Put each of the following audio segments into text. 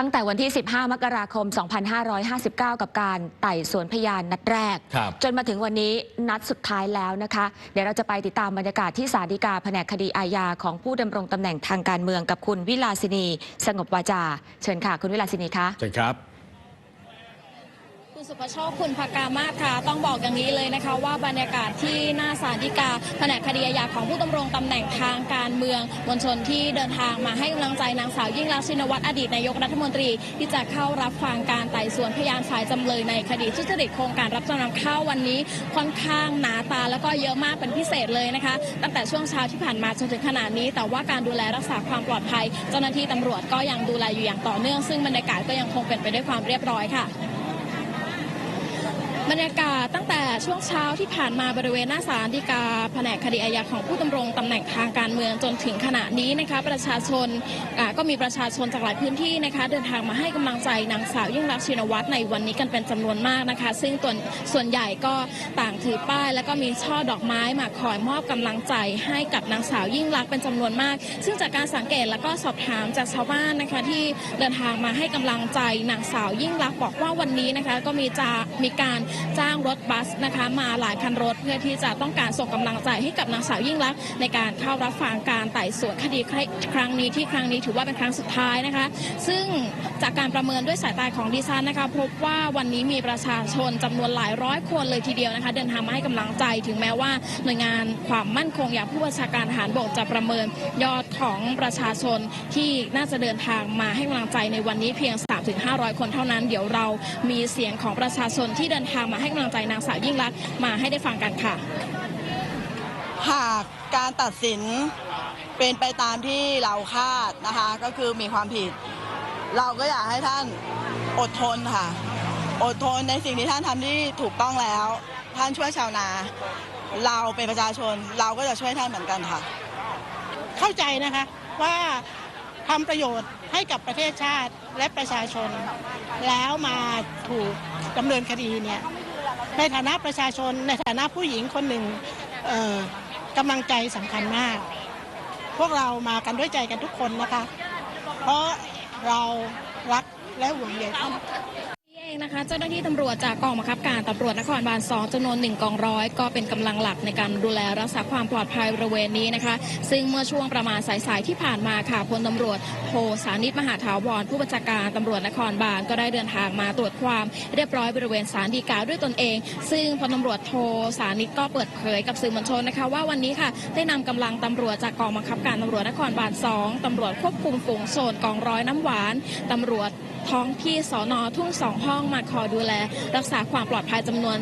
ตั้งแต่วันที่ 15 มกราคม 2559 กับการไต่สวนพยานนัดแรก ครับจนมาถึงวันนี้นัดสุดท้ายแล้วนะคะ เดี๋ยวเราจะไปติดตามบรรยากาศที่ศาลฎีกาแผนกคดีอาญาของผู้ดำรงตำแหน่งทางการเมืองกับคุณวิลาสินี สงบวาจา เชิญค่ะ คุณวิลาสินีคะ เชิญครับ คุณสุภโชคคุณพกามาศค่ะ ต้องบอกอย่างนี้เลยนะคะ ว่าบรรยากาศที่หน้าศาลฎีกาแผนกคดีอาญาของผู้ดำรงตำแหน่งทางการเมืองมวลชนที่เดินทางมาให้กำลังใจนางสาวยิ่งรักษณ์ชินวัตรอดีตนายกรัฐมนตรี ที่จะเข้ารับฟังการไต่สวนพยานฝ่ายจำเลยในคดีทุจริตโครงการรับจำนำข้าววันนี้ค่อนข้างหนาตาแล้วก็เยอะมากเป็นพิเศษเลยนะคะ ตั้งแต่ช่วงเช้าที่ผ่านมาจนถึงขณะนี้ แต่ว่าการดูแลรักษาความปลอดภัย เจ้าหน้าที่ตำรวจก็ยังดูแลอยู่อย่างต่อเนื่อง ซึ่งบรรยากาศก็ยังคงเป็นไปด้วยความเรียบร้อยค่ะ บรรยากาศตั้งแต่ช่วงเช้าที่ผ่านมาบริเวณหน้าศาลฎีกาแผนกคดีอาญาของผู้ดำรงตำแหน่งทางการเมืองจนถึงขณะนี้นะคะประชาชนก็มีประชาชนจากหลายพื้นที่นะคะเดินทางมาให้กำลังใจนางสาวยิ่งรักชินวัตรในวันนี้กันเป็นจำนวนมากนะคะ ซึ่งตัวส่วนใหญ่ก็ต่างถือป้าย แล้วก็มีช่อดอกไม้มาคอยมอบกำลังใจให้กับนางสาวยิ่งรักเป็นจำนวนมาก ซึ่งจากการสังเกตแล้วก็สอบถามจากชาวบ้านนะคะที่เดินทางมาให้กำลังใจนางสาวยิ่งรักบอกว่าวันนี้นะคะก็มีจะมีการจ้างรถบัสนะคะ มาหลายคันรถเพื่อที่จะต้องการส่งกำลังใจให้กับนางสาวยิ่งรักษณ์ในการเข้ารับฟังการไต่สวนคดีครั้งนี้ที่ครั้งนี้ถือว่าเป็นครั้งสุดท้ายนะคะ ซึ่งจากการประเมินด้วยสายตาของดิฉันนะคะ พบว่าวันนี้มีประชาชนจำนวนหลายร้อยคนเลยทีเดียวนะคะ เดินทางมาให้กำลังใจถึงแม้ว่าหน่วยงานความมั่นคงอย่างผู้บัญชาการทหารบกจะประเมินยอดของประชาชนที่น่าจะเดินทางมาให้กำลังใจในวันนี้เพียง 3-500 คนเท่านั้น เดี๋ยวเรามีเสียงของประชาชนที่เดินทางมาให้กำลังใจนางสาวยิ่งรักษณ์มาให้ได้ฟังกันค่ะ หากการตัดสินเป็นไปตามที่เราคาดนะคะ ก็คือมีความผิด เราก็อยากให้ท่านอดทนค่ะ อดทนในสิ่งที่ท่านทำที่ถูกต้องแล้ว ท่านช่วยชาวนา เราเป็นประชาชนเราก็จะช่วยท่านเหมือนกันค่ะ เข้าใจนะคะว่า ทำประโยชน์ให้กับประเทศชาติและประชาชน แล้วมาถูกดำเนินคดีเนี่ยในฐานะประชาชน ในฐานะผู้หญิงคนหนึ่งกำลังใจสำคัญมาก พวกเรามากันด้วยใจกันทุกคนนะคะ เพราะเรารักและห่วงใยท่าน เจ้าหน้าที่ตำรวจจากกองบังคับการตำรวจนครบาล2จำนวนหนึ่งกองร้อยก็เป็นกำลังหลักในการดูแลรักษาความปลอดภัยบริเวณนี้นะคะ ซึ่งเมื่อช่วงประมาณสายๆที่ผ่านมาค่ะพลตำรวจโทสานิตมหาถาวรผู้บัญชาการตำรวจนครบาลก็ได้เดินทางมาตรวจความเรียบร้อยบริเวณศาลฎีกาด้วยตนเอง ซึ่งพลตำรวจโทสานิตก็เปิดเผยกับสื่อมวลชนนะคะว่าวันนี้ค่ะได้นำกำลังตำรวจจากกองบังคับการตำรวจนครบาล2ตำรวจควบคุมฝูงโซนกองร้อยน้ำหวานตำรวจท้องที่สอนอทุ่งสองห้องมาคดูแล รักษาความปลอดภัยจำนวน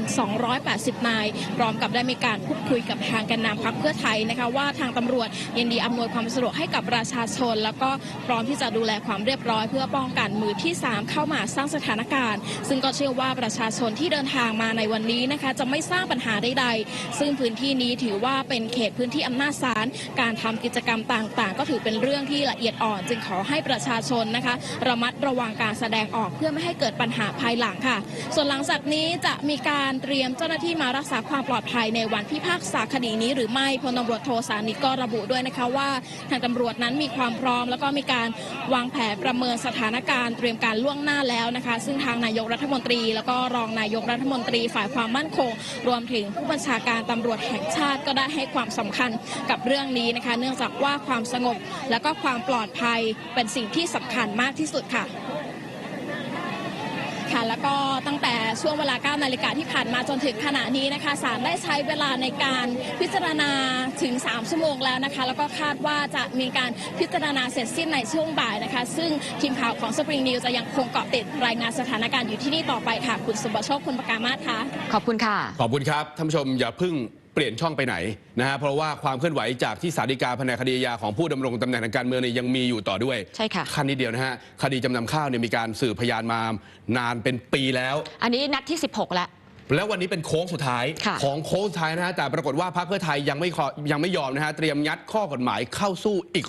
280 นาย พร้อมกับได้มีการพูดคุยกับทางแกนนำพักเพื่อไทยนะคะว่าทางตำรวจยินดีอำนวยความสะดวกให้กับประชาชน แล้วก็พร้อมที่จะดูแลความเรียบร้อย เพื่อป้องกันมือที่ 3 เข้ามาสร้างสถานการณ์ ซึ่งก็เชื่อว่าประชาชนที่เดินทางมาในวันนี้นะคะจะไม่สร้างปัญหาใดๆ ซึ่งพื้นที่นี้ถือว่าเป็นเขตพื้นที่อำนาจศาลการทำกิจกรรมต่างๆ ก็ถือเป็นเรื่องที่ละเอียดอ่อน จึงขอให้ประชาชนนะคะระมัดระวังการแสดงออกเพื่อไม่ให้เกิดปัญหาภายหลังค่ะ ส่วนหลังจากนี้จะมีการเตรียมเจ้าหน้าที่มารักษาความปลอดภัยในวันพิพากษาคดีนี้หรือไม่พลตำรวจโทสานิทก็ระบุด้วยนะคะว่า ทางตำรวจนั้นมีความพร้อม แล้วก็มีการวางแผนประเมินสถานการณ์เตรียมการล่วงหน้าแล้วนะคะ ซึ่งทางนายกรัฐมนตรี แล้วก็รองนายกรัฐมนตรีฝ่ายความมั่นคง รวมถึงผู้บัญชาการตำรวจแห่งชาติก็ได้ให้ความสำคัญกับเรื่องนี้นะคะ เนื่องจากว่าความสงบและก็ความปลอดภัยเป็นสิ่งที่สำคัญมากที่สุดค่ะ ค่ะ แล้วก็ตั้งแต่ช่วงเวลา 9 นาฬิกาที่ผ่านมาจนถึงขณะนี้นะคะศาลได้ใช้เวลาในการพิจารณาถึง 3 ชั่วโมงแล้วนะคะ แล้วก็คาดว่าจะมีการพิจารณาเสร็จสิ้นในช่วงบ่ายนะคะ ซึ่งทีมข่าวของ Spring News จะยังคงเกาะติดรายงานสถานการณ์อยู่ที่นี่ต่อไปค่ะ คุณสุบโชคคุณประกามาศค่ะ ขอบคุณค่ะ ขอบคุณครับ ท่านผู้ชมอย่าเพิ่ง เปลี่ยนช่องไปไหนนะฮะเพราะว่าความเคลื่อนไหวจากที่ศาลฎีกาแผนกคดีอาญาของผู้ดำรงตำแหน่งทางการเมืองเนี่ยยังมีอยู่ต่อด้วยใช่ค่ะขั้นนิดเดียวนะฮะคดีจำนำข้าวเนี่ยมีการสืบพยานมานานเป็นปีแล้ว อันนี้นัดที่ 16 แล้วแล้ววันนี้เป็นโค้งสุดท้ายค่ะของโค้งสุดท้ายนะฮะแต่ปรากฏว่าพรรคเพื่อไทยยังไม่ขอยังไม่ยอมนะฮะเตรียมยัดข้อกฎหมายเข้าสู้อีก